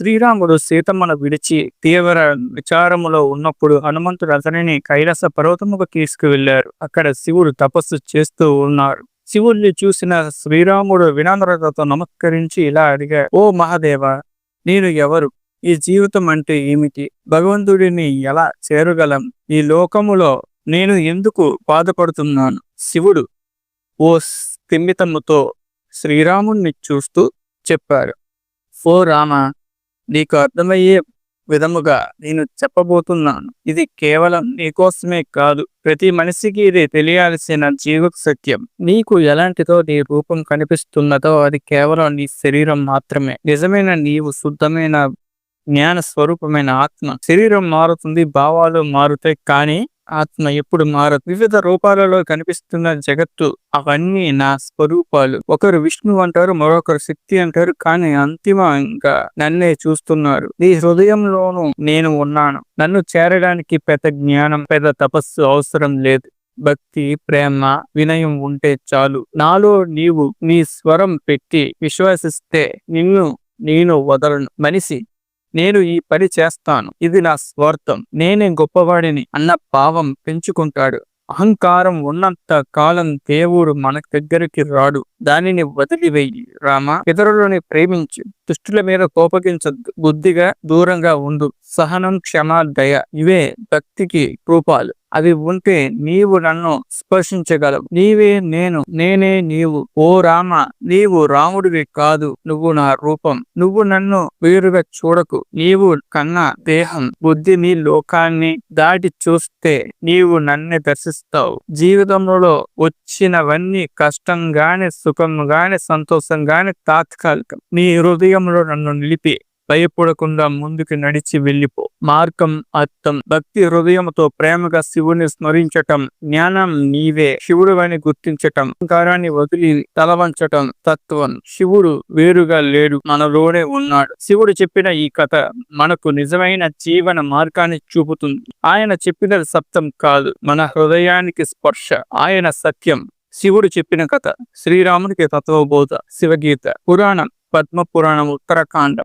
శ్రీరాముడు సీతమ్మను విడిచి తీవ్ర విచారములో ఉన్నప్పుడు హనుమంతుడు అతనిని కైలాస పర్వతముకు తీసుకువెళ్ళారు అక్కడ శివుడు తపస్సు చేస్తూ ఉన్నారు. శివుడిని చూసిన శ్రీరాముడు వినమ్రతతో నమస్కరించి ఇలా అడిగా ఓ మహాదేవ నేను ఎవరు? ఈ జీవితం అంటే ఏమిటి? భగవంతుడిని ఎలా చేరగలం? ఈ లోకములో నేను ఎందుకు బాధపడుతున్నాను? శివుడు ఓ స్థిమితముతో శ్రీరాముణ్ణి చూస్తూ చెప్పారు ఓ రామ నీకు అర్థమయ్యే విధముగా నేను చెప్పబోతున్నాను. ఇది కేవలం నీకోసమే కాదు ప్రతి మనిషికి ఇది తెలియాల్సిన జీవ సత్యం. నీకు ఎలాంటిదో నీ రూపం కనిపిస్తున్నదో అది కేవలం నీ శరీరం మాత్రమే. నిజమైన నీవు శుద్ధమైన జ్ఞాన స్వరూపమైన ఆత్మ. శరీరం మారుతుంది భావాలు మారుతాయి కానీ ఆత్మ ఎప్పుడు మారదు. వివిధ రూపాలలో కనిపిస్తున్న జగత్తు అవన్నీ నా స్వరూపాలు. ఒకరు విష్ణు అంటారు మరొకరు శక్తి అంటారు కానీ అంతిమంగా నన్నే చూస్తున్నారు. నీ హృదయంలోనూ నేను ఉన్నాను. నన్ను చేరడానికి పెద్ద జ్ఞానం పెద్ద తపస్సు అవసరం లేదు. భక్తి ప్రేమ వినయం ఉంటే చాలు. నాలో నీవు నీ స్వరం పెట్టి విశ్వసిస్తే నిన్ను నేను వదలను. మనిషి నేను ఈ పని చేస్తాను. ఇది నా స్వార్థం. నేనే గొప్పవాడిని అన్న భావం పెంచుకుంటాడు. అహంకారం ఉన్నంత కాలం దేవుడు మన దగ్గరికి రాడు. దానిని వదిలివేయి రామ. ఇతరులని ప్రేమించు. దుష్టుల మీద కోపగించద్దు బుద్ధిగా దూరంగా ఉండు. సహనం క్షమ దయ ఇవే భక్తికి రూపాలు. అవి ఉంటే నీవు నన్ను స్పర్శించగలవు. నీవే నేను నేనే నీవు. ఓ రామ నీవు రాముడివి కాదు. నువ్వు నా రూపం. నువ్వు నన్ను వేరుగా చూడకు. నీవు కన్నా దేహం. బుద్ధిని లోకాన్ని దాటి చూస్తే నీవు నన్నే దర్శిస్తావు. జీవితంలో వచ్చినవన్నీ కష్టంగానే సుఖంగానే సంతోషంగానే తాత్కాలికం. నీ హృదయం మార్గంలో నన్ను నిలిపి భయపడకుండా ముందుకు నడిచి వెళ్ళిపో. మార్గం అర్థం భక్తి హృదయంతో ప్రేమగా శివుని స్మరించటం జ్ఞానం నీవే శివుడు అని గుర్తించటం అహంకారాన్ని వదిలి తలవంచటం తత్వం. శివుడు వేరుగా లేడు మనలోనే ఉన్నాడు. శివుడు చెప్పిన ఈ కథ మనకు నిజమైన జీవన మార్గాన్ని చూపుతుంది. ఆయన చెప్పిన సప్తం కాదు మన హృదయానికి స్పర్శ. ఆయన సత్యం. శివుడు చెప్పిన కథ శ్రీరామునికి తత్వబోధ శివగీత పురాణం. పద్మ పురాణం ఉత్తరాఖండ్.